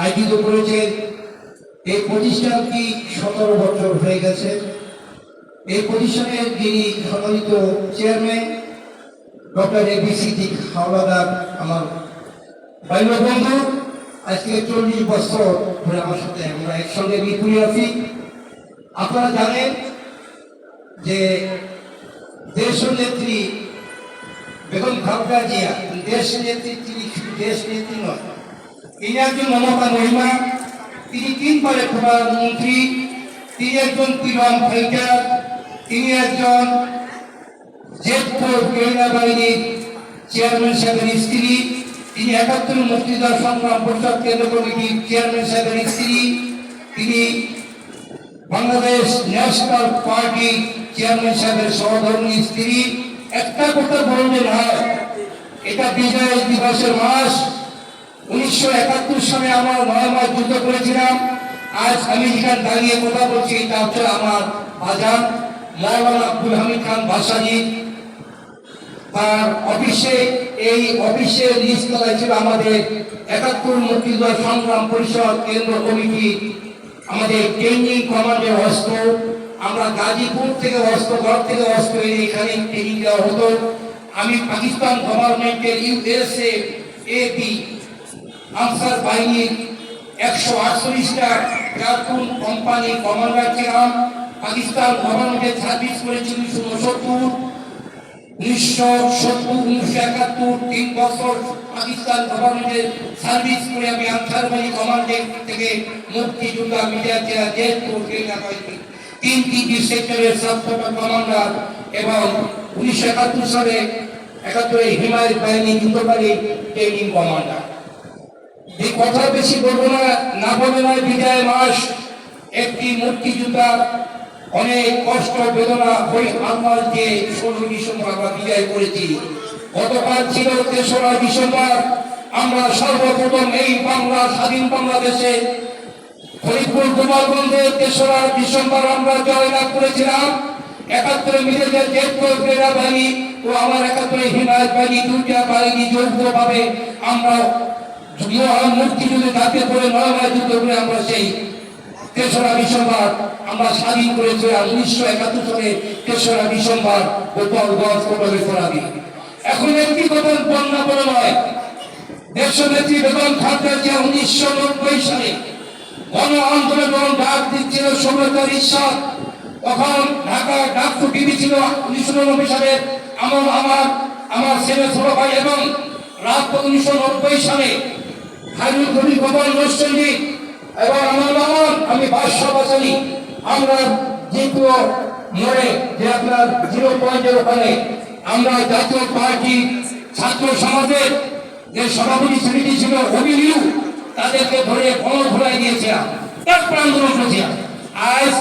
আয়োজিত করেছেন এই প্রতিষ্ঠানটি সতেরো বছর হয়ে গেছে। এই প্রতিষ্ঠানের যিনি সম্মানিত chairman, doctor A B Siddique Howlader আমার বাইর বন্ধু, আজকে চল্লিশ বছর ধরে আমার সাথে আমরা একসঙ্গে বিপুরি আছি। আপনারা জানেন যে দেশ নেত্রী বেগম খালেদা জিয়া, দেশ নেত্রী তিনি দেশ নেত্রী নয় তিনি একজন মমতা মহিমা, তিনি তিনবারের প্রধানমন্ত্রী তিনি একজন পিলন ফাইটার, তিনি একজন জেটপুর কেরালা বাহিনীর চেয়ারম্যান সাহেবের স্ত্রী, তিনি একাত্তর মুক্তিযোদ্ধা সংগ্রাম পরিষদ কেন্দ্র কমিটির চেয়ারম্যান সাহেবের স্ত্রী, তিনি বাংলাদেশ ন্যাশনাল পার্টি চেয়ারম্যান সাহেবের সহধর্মী স্ত্রী। একটা কথা বললে হয়, এটা বিজয় দিবসের মাস। উনিশশো একাত্তর সালে আমার নয় মাস যুদ্ধ করেছিলাম। আজ আমি যেখানে দাঁড়িয়ে কথা বলছি, এটা হচ্ছে আমার বাজার। মৌলানা আব্দুল হামিদ খান ভাসানি তার অফিসে, এই অফিসে লিস্ট করা ছিল আমাদের একাত্তর মুক্তিযোদ্ধা সংগ্রাম পরিষদ কেন্দ্র কমিটি। আমাদের ট্রেনিং কমান্ডের অস্ত্র, আমরা গাজীপুর থেকে অস্ত্র ঘর থেকে অস্ত্র এনে এখানে ট্রেনিং দেওয়া হতো। আমি পাকিস্তান গভর্নমেন্টের ইউএসএ এপি আনসার বাহিনীর একশো আটচল্লিশটা প্রাক্তন কোম্পানি কমান্ডার ছিলাম পাকিস্তান গভর্নমেন্টের সার্ভিস করেছি উনিশশো উনসত্তর উনিশশো সত্তর, উনিশশো একাত্তর, তিন বছর পাকিস্তান গভর্নমেন্টের সার্ভিস করে আমি আনসার বাহিনী কমান্ডের থেকে মুক্তিযোদ্ধা মিডিয়া জেলা জেল বাহিনী তিন তিনটি সেক্টরের সাবকটা কমান্ডার এবং উনিশশো একাত্তর সালে একাত্তরে হিমায়ত বাহিনী যুদ্ধকারী ট্রেনিং কমান্ডার। কথা বেশি বলব না। বলে নয় বিদায় মাস, একটি মুক্তিযোদ্ধা অনেক কষ্ট বেদনা হই যে ষোলো ডিসেম্বর আমরা বিদায় করেছি। গতকাল ছিল তেসরা ডিসেম্বর, আমরা সর্বপ্রথম এই বাংলা, স্বাধীন বাংলাদেশে ফরিদপুর, গোপালগঞ্জে তেসরা ডিসেম্বর আমরা জয়লাভ করেছিলাম। একাত্তরে মিলেদের জেটপুর ক্রীড়া বাহিনী ও আমার একাত্তরে হিমায়ত বাহিনী দুর্গা বাহিনী যৌথভাবে আমরা মুক্তিযুদ্ধে জাতীয় করে নয় যুদ্ধ করে আমরা সেই তেসরা করেছিলাম উনিশশো একাত্তর সালে তেসরা করা এখন একটি সালে গণ আন্দোলন ডাক দিচ্ছিল তখন ঢাকা ডাক উনিশশো নব্বই সালে। আমার আমার আমার ছেলে ছোট ভাই এবং রাত উনিশশো নব্বই সালে খাইরুল কবি গোপাল নরসিংহী এবং আমার মামন আমি বাদশাহ বাসানি আমরা দ্বিতীয় মোড়ে যে আপনার জিরো পয়েন্টের ওখানে, আমরা জাতীয় পার্টি, ছাত্র সমাজের যে সভাপতি সমিতি ছিল অভিনীয় তাদেরকে ধরে গণ ঘোরাই দিয়েছিলাম। করেছিলাম আজ